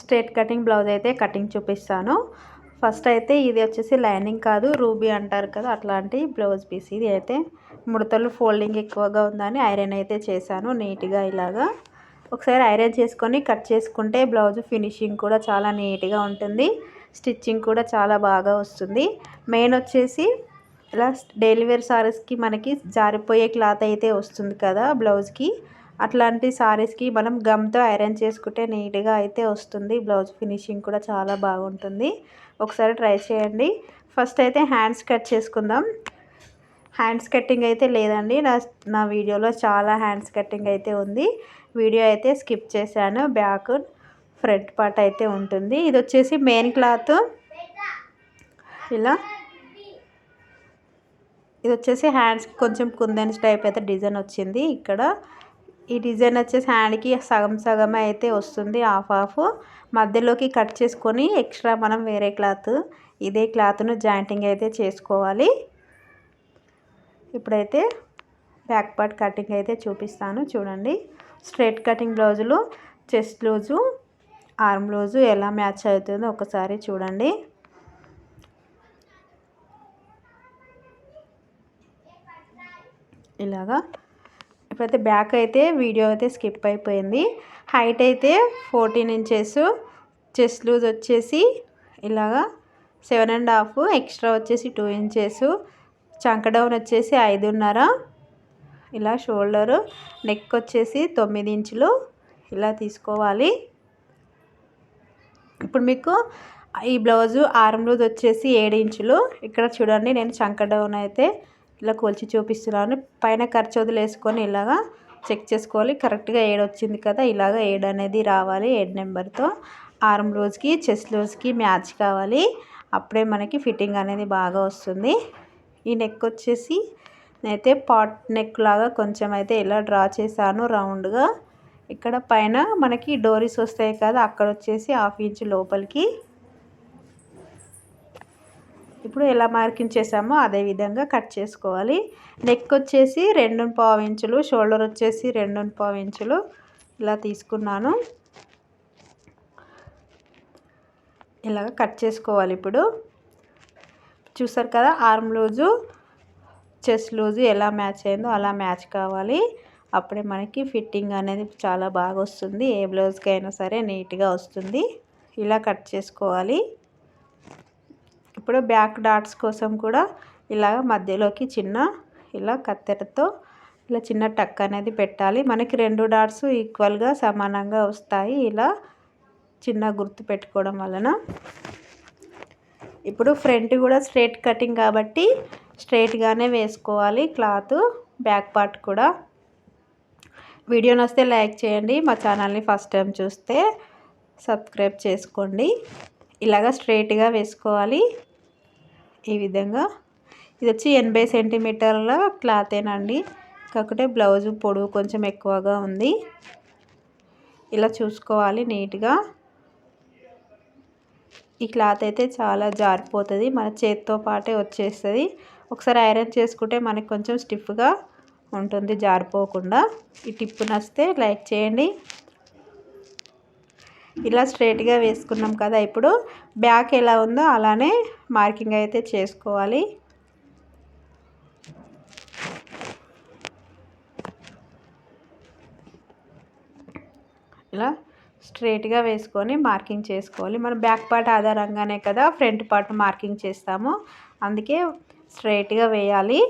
Straight cutting blouse అయితే cutting చూపిస్తాను. First అయితే ఇది వచ్చేసి లైనింగ్ కాదు రూబీ అంటారు కదా అట్లాంటి బ్లౌజ్ పీస్ ఇది అయితే. ముడతలు ఫోల్డింగ్ ఎక్కువగా ఉందని ఐరన్ అయితే చేశాను నీట్గా ఇలాగా. ఒకసారి ఐరన్ చేసుకొని కట్ చేసుకుంటే బ్లౌజ్ ఫినిషింగ్ కూడా చాలా నీట్గా ఉంటుంది. స్టిచ్చింగ్ కూడా చాలా బాగా వస్తుంది. మెయిన్ వచ్చేసి ఇలా డైలీ వేర్ సారీస్కి మనకి జారిపోయే క్లాత్ అయితే వస్తుంది కదా బ్లౌజ్కి. అట్లాంటి సారీస్కి మనం గమ్తో ఐరన్ చేసుకుంటే నీట్గా అయితే వస్తుంది. బ్లౌజ్ ఫినిషింగ్ కూడా చాలా బాగుంటుంది. ఒకసారి ట్రై చేయండి. ఫస్ట్ అయితే హ్యాండ్స్ కట్ చేసుకుందాం. హ్యాండ్స్ కట్టింగ్ అయితే లేదండి. నా నా వీడియోలో చాలా హ్యాండ్స్ కట్టింగ్ అయితే ఉంది. వీడియో అయితే స్కిప్ చేశాను. బ్యాక్ ఫ్రంట్ పార్ట్ అయితే ఉంటుంది. ఇది వచ్చేసి మెయిన్ క్లాత్. ఇలా. ఇది వచ్చేసి హ్యాండ్స్ కొంచెం కుందన్స్ టైప్ అయితే డిజైన్ వచ్చింది ఇక్కడ. ఈ డిజైన్ వచ్చేసి హ్యాండ్కి సగం సగమే అయితే వస్తుంది. Half half. మధ్యలోకి కట్ చేసుకొని ఎక్స్ట్రా మనం వేరే క్లాత్ ఇదే క్లాత్ను జాయింటింగ్ అయితే చేసుకోవాలి. ఇప్పుడైతే బ్యాక్ పార్ట్ కటింగ్ అయితే చూపిస్తాను. చూడండి. స్ట్రైట్ కటింగ్ బ్లౌజులు చెస్ట్ బ్లౌజు ఆర్మ్ బ్లౌజు ఎలా మ్యాచ్ అవుతుందో ఒకసారి చూడండి. ఇలాగా ఇప్పుడైతే బ్యాక్ అయితే వీడియో అయితే స్కిప్ అయిపోయింది. హైట్ అయితే ఫోర్టీన్ ఇంచెస్ చెస్ట్ లూజ్ వచ్చేసి ఇలాగా సెవెన్ అండ్ హాఫ్ ఎక్స్ట్రా వచ్చేసి టూ ఇంచెస్ చంక డౌన్ వచ్చేసి ఐదున్నర ఇలా షోల్డరు నెక్ వచ్చేసి తొమ్మిది ఇంచులు ఇలా తీసుకోవాలి. ఇప్పుడు మీకు ఈ బ్లౌజు ఆరం లూజ్ వచ్చేసి ఏడు ఇంచులు. ఇక్కడ చూడండి నేను చంక డౌన్ అయితే ఇలా కొలిచి చూపిస్తున్నాను. పైన ఖర్చు వదిలేసుకొని ఇలాగా చెక్ చేసుకోవాలి. కరెక్ట్గా ఏడు వచ్చింది కదా ఇలాగ ఏడు అనేది రావాలి. ఏడు నెంబర్తో ఆరం లూజ్కి చెస్ట్ లూజ్కి మ్యాచ్ కావాలి. అప్పుడే మనకి ఫిట్టింగ్ అనేది బాగా వస్తుంది. ఈ నెక్ వచ్చేసి నేనైతే పాట్ నెక్ లాగా కొంచెం అయితే ఇలా డ్రా చేశాను రౌండ్గా. ఇక్కడ పైన మనకి డోరీస్ వస్తాయి కదా అక్కడ వచ్చేసి హాఫ్ ఇంచ్ లోపలికి ఇప్పుడు ఎలా మార్కింగ్ చేసామో అదే విధంగా కట్ చేసుకోవాలి. నెక్ వచ్చేసి రెండు పావు ఇంచులు షోల్డర్ వచ్చేసి రెండు పావు ఇంచులు ఇలా తీసుకున్నాను. ఇలాగ కట్ చేసుకోవాలి ఇప్పుడు. చూసారు కదా ఆర్మ్ లూజు చెస్ట్ లూజు ఎలా మ్యాచ్ అయిందో అలా మ్యాచ్ కావాలి. అప్పుడే మనకి ఫిట్టింగ్ అనేది చాలా బాగా వస్తుంది. ఏ బ్లౌజ్కి అయినా సరే నీట్గా వస్తుంది. ఇలా కట్ చేసుకోవాలి. ఇప్పుడు బ్యాక్ డాట్స్ కోసం కూడా ఇలా మధ్యలోకి చిన్న ఇలా కత్తెరతో ఇలా చిన్న టక్ అనేది పెట్టాలి. మనకి రెండు డాట్స్ ఈక్వల్గా సమానంగా వస్తాయి. ఇలా చిన్న గుర్తు పెట్టుకోవడం వలన. ఇప్పుడు ఫ్రంట్ కూడా స్ట్రైట్ కటింగ్ కాబట్టి స్ట్రైట్గానే వేసుకోవాలి. క్లాత్ బ్యాక్ పార్ట్ కూడా. వీడియో నస్తే లైక్ చేయండి. మా ఛానల్ని ఫస్ట్ టైం చూస్తే సబ్స్క్రైబ్ చేసుకోండి. ఇలాగ స్ట్రేట్గా వేసుకోవాలి. ఈ విధంగా. ఇది వచ్చి ఎనభై సెంటీమీటర్ల క్లాతేనండి. కాకపోతే బ్లౌజు పొడవు కొంచెం ఎక్కువగా ఉంది. ఇలా చూసుకోవాలి నీట్గా. ఈ క్లాత్ అయితే చాలా జారిపోతుంది మన చేతితో పాటే వచ్చేస్తుంది. ఒకసారి ఐరన్ చేసుకుంటే మనకి కొంచెం స్టిఫ్గా ఉంటుంది జారిపోకుండా. ఈ టిప్పు నచ్చితే లైక్ చేయండి. ఇలా స్ట్రైట్గా వేసుకున్నాం కదా ఇప్పుడు బ్యాక్ ఎలా ఉందో అలానే మార్కింగ్ అయితే చేసుకోవాలి. ఇలా స్ట్రైట్గా వేసుకొని మార్కింగ్ చేసుకోవాలి. మనం బ్యాక్ పార్ట్ ఆధారంగానే కదా ఫ్రంట్ పార్ట్ మార్కింగ్ చేస్తాము. అందుకే స్ట్రైట్గా వేయాలి.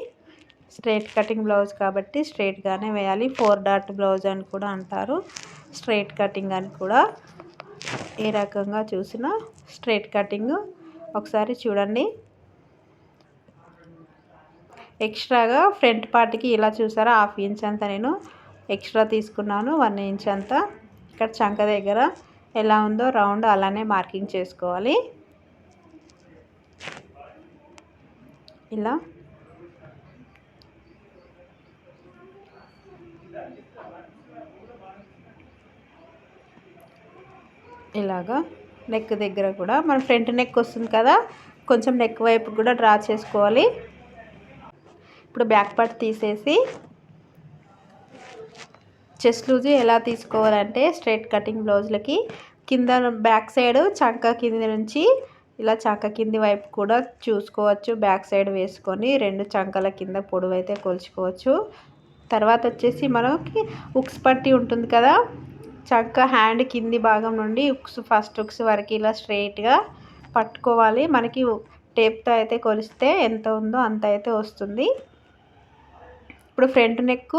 స్ట్రైట్ కటింగ్ బ్లౌజ్ కాబట్టి స్ట్రైట్గానే వేయాలి. ఫోర్ డాట్ బ్లౌజ్ అని కూడా అంటారు. స్ట్రైట్ కటింగ్ అని కూడా ఏ రకంగా చూసినా స్ట్రైట్ కటింగ్. ఒకసారి చూడండి. ఎక్స్ట్రాగా ఫ్రంట్ పార్ట్కి ఇలా చూసారా? హాఫ్ ఇంచ్ అంతా నేను ఎక్స్ట్రా తీసుకున్నాను వన్ ఇంచ్ అంతా. ఇక్కడ చంక దగ్గర ఎలా ఉందో రౌండ్ అలానే మార్కింగ్ చేసుకోవాలి. ఇలా ఇలాగా నెక్ దగ్గర కూడా. మన ఫ్రంట్ నెక్ వస్తుంది కదా కొంచెం నెక్ వైపు కూడా డ్రా చేసుకోవాలి. ఇప్పుడు బ్యాక్ పార్ట్ తీసేసి చెస్ట్ లూజ్ ఎలా తీసుకోవాలంటే స్ట్రైట్ కటింగ్ బ్లౌజ్లకి కింద బ్యాక్ సైడ్ చంక కింది నుంచి ఇలా చంక కింది వైపు కూడా చూసుకోవచ్చు. బ్యాక్ సైడ్ వేసుకొని రెండు చంకల కింద పొడవు అయితే కొలుచుకోవచ్చు. తర్వాత వచ్చేసి మనకి ఉక్స్ పట్టి ఉంటుంది కదా చక్కగా హ్యాండ్ కింది భాగం నుండి ఉక్స్ ఫస్ట్ ఉక్స్ వరకు ఇలా స్ట్రైట్గా పట్టుకోవాలి. మనకి టేప్తో అయితే కొలిస్తే ఎంత ఉందో అంత అయితే వస్తుంది. ఇప్పుడు front neck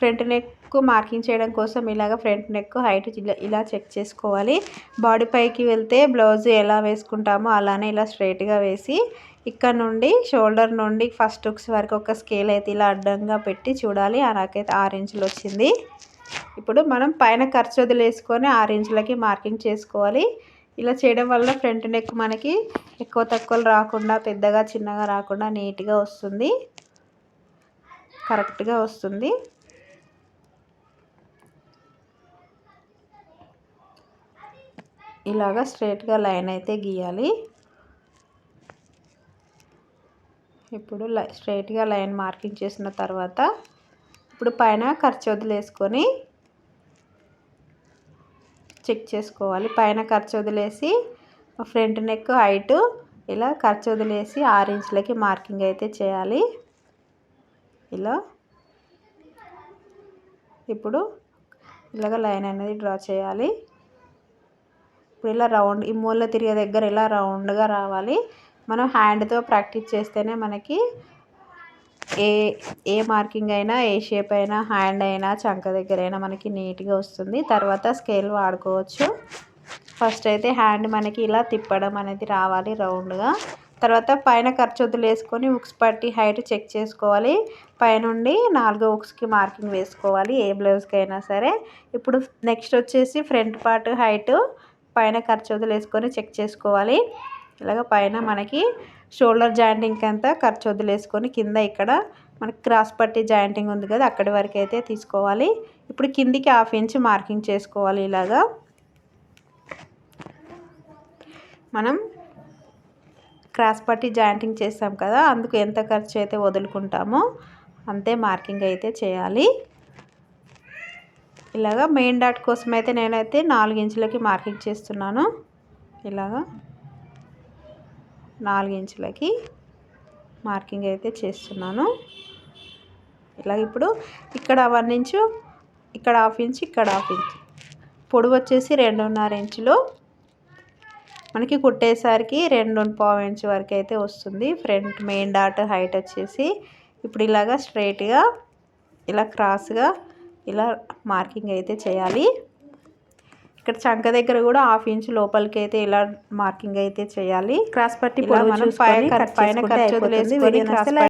front neck marking చేయడం కోసం ఇలాగ ఫ్రంట్ నెక్ హైట్ ఇలా చెక్ చేసుకోవాలి. బాడీ పైకి వెళ్తే బ్లౌజ్ ఎలా వేసుకుంటామో అలానే ఇలా స్ట్రైట్గా వేసి ఇక్కడ నుండి షోల్డర్ నుండి ఫస్ట్ హుక్స్ వరకు ఒక స్కేల్ అయితే ఇలా అడ్డంగా పెట్టి చూడాలి. నాకైతే ఆరు ఇంచులు వచ్చింది. ఇప్పుడు మనం పైన ఖర్చు వదిలేసుకొని ఆరు ఇంచులకి మార్కింగ్ చేసుకోవాలి. ఇలా చేయడం వల్ల ఫ్రంట్ నెక్ మనకి ఎక్కువ తక్కువలు రాకుండా పెద్దగా చిన్నగా రాకుండా నీట్గా వస్తుంది. కరెక్ట్గా వస్తుంది. ఇలాగా స్ట్రైట్గా లైన్ అయితే గీయాలి. ఇప్పుడు స్ట్రైట్గా లైన్ మార్కింగ్ చేసిన తర్వాత ఇప్పుడు పైన ఖర్చు వదిలేసుకొని చెక్ చేసుకోవాలి. పైన ఖర్చు వదిలేసి ఫ్రంట్ నెక్ హైటు ఇలా ఖర్చు వదిలేసి ఆరు ఇంచులకి మార్కింగ్ అయితే చేయాలి. ఇలా ఇప్పుడు ఇలాగ లైన్ అనేది డ్రా చేయాలి. ఇప్పుడు ఇలా రౌండ్ ఈ మూల తిరిగే దగ్గర ఇలా రౌండ్గా రావాలి. మనం హ్యాండ్తో ప్రాక్టీస్ చేస్తేనే మనకి ఏ ఏ మార్కింగ్ అయినా ఏ షేప్ అయినా హ్యాండ్ అయినా చంక దగ్గర అయినా మనకి నీట్గా వస్తుంది. తర్వాత స్కేల్ వాడుకోవచ్చు. ఫస్ట్ అయితే హ్యాండ్ మనకి ఇలా తిప్పడం అనేది రావాలి రౌండ్గా. తర్వాత పైన ఖర్చొద్దులు వేసుకొని ఉక్స్ పట్టి హైట్ చెక్ చేసుకోవాలి. పైనుండి నాలుగో ఉక్స్కి మార్కింగ్ వేసుకోవాలి ఏ బ్లౌజ్కి అయినా సరే. ఇప్పుడు నెక్స్ట్ వచ్చేసి ఫ్రంట్ పార్ట్ హైట్ పైన ఖర్చు వేసుకొని చెక్ చేసుకోవాలి. ఇలాగ పైన మనకి షోల్డర్ జాయింటింగ్ అంతా ఖర్చు వదిలేసుకొని కింద ఇక్కడ మనకి క్రాస్ పట్టి జాయింటింగ్ ఉంది కదా అక్కడి వరకు అయితే తీసుకోవాలి. ఇప్పుడు కిందికి హాఫ్ ఇంచ్ మార్కింగ్ చేసుకోవాలి ఇలాగా. మనం క్రాస్ పట్టి జాయింటింగ్ చేస్తాం కదా అందుకు ఎంత ఖర్చు అయితే వదులుకుంటామో అంతే మార్కింగ్ అయితే చేయాలి. ఇలాగా మెయిన్ డాట్ కోసం అయితే నేనైతే నాలుగు ఇంచులకి మార్కింగ్ చేస్తున్నాను. ఇలాగా. నాలుగు ఇంచులకి మార్కింగ్ అయితే చేస్తున్నాను. ఇలా ఇప్పుడు ఇక్కడ వన్ ఇంచు ఇక్కడ హాఫ్ ఇంచ్ ఇక్కడ హాఫ్ ఇంచ్. పొడవు వచ్చేసి రెండున్నర ఇంచులు. మనకి కుట్టేసరికి రెండు పావు ఇంచు వరకు అయితే వస్తుంది. ఫ్రంట్ మెయిన్ డాట్ హైట్ వచ్చేసి ఇప్పుడు ఇలాగా స్ట్రైట్గా ఇలా క్రాస్గా ఇలా మార్కింగ్ అయితే చేయాలి. ఇక్కడ చంక దగ్గర కూడా హాఫ్ ఇంచ్ లోపలికి అయితే ఇలా మార్కింగ్ అయితే చేయాలి. క్రాస్ పట్టి మనం పైన ఖర్చు వదిలేసి